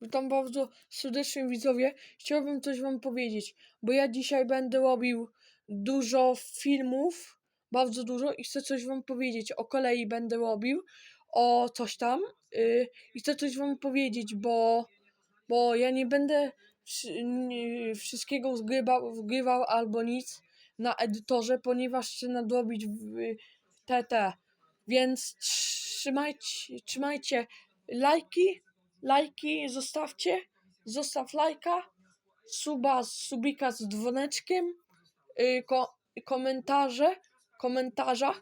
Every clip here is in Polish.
Witam bardzo serdecznie widzowie. Chciałbym coś wam powiedzieć, bo ja dzisiaj będę robił dużo filmów, bardzo dużo i chcę coś wam powiedzieć. O kolei będę robił, o coś tam yy, i chcę coś wam powiedzieć, bo, bo ja nie będę wszystkiego wgrywał, wgrywał albo nic na edytorze, ponieważ chcę nadrobić TT. Więc trzymajcie, trzymajcie lajki, lajki zostawcie, zostaw lajka, suba, subika z dzwoneczkiem, y, ko, komentarze, komentarza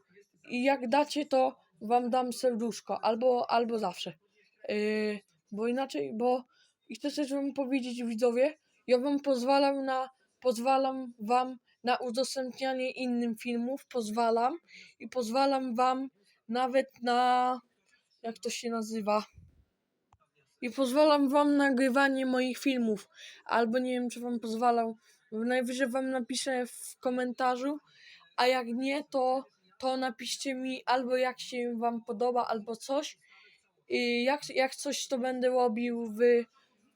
i jak dacie to wam dam serduszko, albo, albo zawsze, y, bo inaczej, bo i chcę też wam powiedzieć widzowie, ja wam pozwalam na, pozwalam wam na udostępnianie innym filmów, pozwalam i pozwalam wam nawet na, jak to się nazywa, i pozwalam wam nagrywanie moich filmów. Albo nie wiem, czy wam pozwalam. Najwyżej wam napiszę w komentarzu, a jak nie, to, to napiszcie mi albo jak się wam podoba, albo coś. I jak, jak coś to będę robił w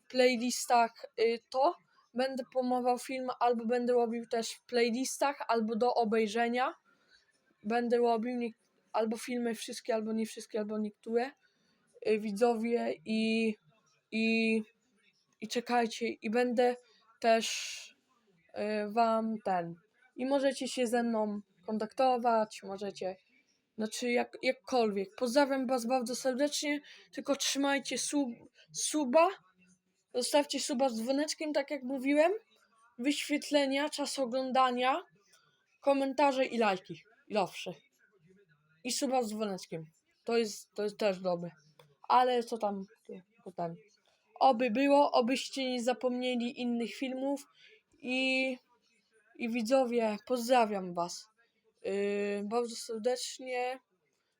playlistach y, to będę promował film, albo będę robił też w playlistach, albo do obejrzenia. Będę robił albo filmy wszystkie, albo nie wszystkie, albo niektóre widzowie i, i, i czekajcie i będę też y, wam ten i możecie się ze mną kontaktować, możecie znaczy jak, jakkolwiek. Pozdrawiam was bardzo serdecznie, tylko trzymajcie sub, suba, zostawcie suba z dzwoneczkiem, tak jak mówiłem, wyświetlenia, czas oglądania, komentarze i lajki, zawsze. I suba z dzwoneczkiem. To jest, to jest też dobre. Ale co tam, to, ten. Oby było, obyście nie zapomnieli innych filmów i, i widzowie, pozdrawiam was. Yy, bardzo serdecznie.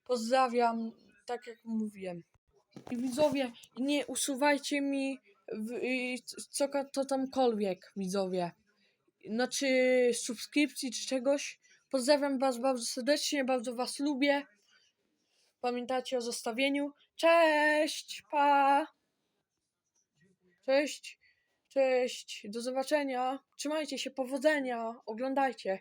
Pozdrawiam, tak jak mówiłem. I widzowie, nie usuwajcie mi w, co to tamkolwiek, widzowie. Znaczy subskrypcji czy czegoś. Pozdrawiam was bardzo serdecznie, bardzo was lubię. Pamiętajcie o zostawieniu. Cześć, pa! Cześć, cześć, do zobaczenia. Trzymajcie się, powodzenia, oglądajcie.